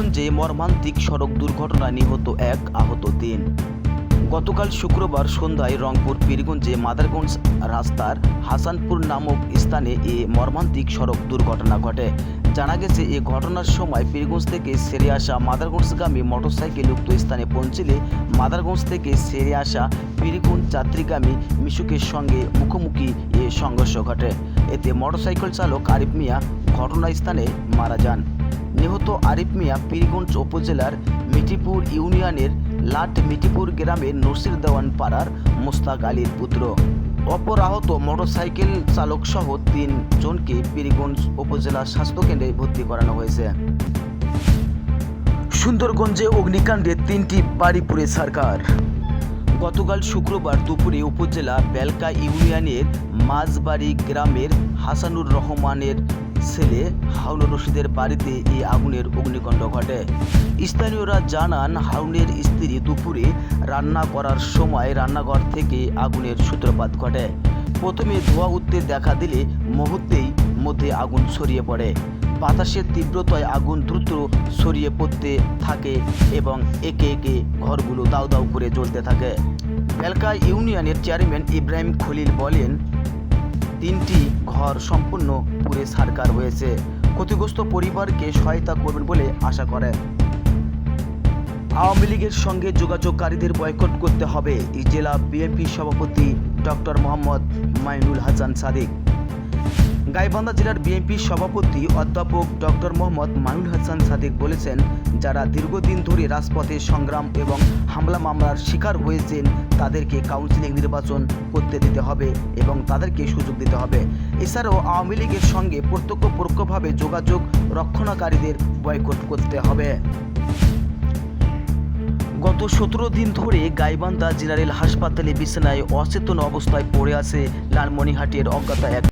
পীরগঞ্জে মর্মান্তিক সড়ক দুর্ঘটনায় নিহত এক আহত তিন। গতকাল শুক্রবার সন্ধ্যায় রংপুর পীরগঞ্জে মাদারগঞ্জ রাস্তার হাসানপুর নামক স্থানে এ মর্মান্তিক সড়ক দুর্ঘটনা ঘটে। জানা গেছে, এ ঘটনার সময় পীরগঞ্জ থেকে সেরে আসা মাদারগঞ্জগামী মোটরসাইকেল উক্ত স্থানে পৌঁছলে মাদারগঞ্জ থেকে সেরে আসা পীরগঞ্জ যাত্রীগামী মিশুকের সঙ্গে মুখোমুখি এ সংঘর্ষ ঘটে। এতে মোটরসাইকেল চালক আরিফ মিয়া ঘটনাস্থানে মারা যান। নিহত আরিফ মিয়া পীরগঞ্জ উপজেলার মিটিপুর ইউনিয়নের লাট মিটিপুর গ্রামের নসির দেওয়ান পাড়ার মোস্তাক আলীর পুত্র। অপর আহত মোটরসাইকেল চালক সহ তিন জনকে পীরগঞ্জ উপজেলা স্বাস্থ্যকেন্দ্রে ভর্তি করানো হয়েছে। সুন্দরগঞ্জে অগ্নিকাণ্ডে তিনটি বাড়ি পুড়ে সরকার। গতকাল শুক্রবার দুপুরে উপজেলা বেলকা ইউনিয়নের মাঝবাড়ি গ্রামের হাসানুর রহমানের ছেলে হাউন রশিদের বাড়িতে এই আগুনের অগ্নিকাণ্ড ঘটে। স্থানীয়রা জানান হাউনের স্ত্রী দুপুরে রান্না করার সময় রান্নাঘর থেকে আগুনের সূত্রপাত ঘটে। প্রথমে ধোঁয়া উঠতে দেখা দিলে মুহূর্তেই মধ্যে আগুন ছড়িয়ে পড়ে। বাতাসের তীব্রতায় আগুন দ্রুত ছড়িয়ে পড়তে থাকে এবং একে একে ঘরগুলো দাউ দাউ করে জ্বলতে থাকে। বেলকা ইউনিয়নের চেয়ারম্যান ইব্রাহিম খলিল বলেন তিনটি ঘর সম্পূর্ণ পুড়ে সারকার হয়েছে। ক্ষতিগ্রস্ত পরিবারকে সহায়তা করবেন বলে আশা করেন। আওয়ামী লীগের সঙ্গে যোগাযোগকারীদের বয়কট করতে হবে জেলা বিএনপি সভাপতি ডক্টর মোহাম্মদ মাইনুল হাসান সাদিক। গাইবান্ধা জেলার বিএনপি সভাপতি অধ্যাপক ডক্টর মোহাম্মদ মাইনুল হাসান সাদিক বলেছেন, যারা দীর্ঘদিন ধরে রাজপথে সংগ্রাম এবং হামলা মামলার শিকার হয়েছেন, তাদেরকে কাউন্সিলিং নির্বাচন করতে দিতে হবে এবং তাদেরকে সুযোগ দিতে হবে। এছাড়াও আওয়ামী লীগের সঙ্গে প্রত্যক্ষ পরোক্ষভাবে যোগাযোগ রক্ষণাকারীদের বয়কট করতে হবে। গত সতেরো দিন ধরে গাইবান্ধা জেনারেল হাসপাতালে বিছানায় অচেতন অবস্থায় পড়ে আছে লালমনিহাটের অজ্ঞাতা এক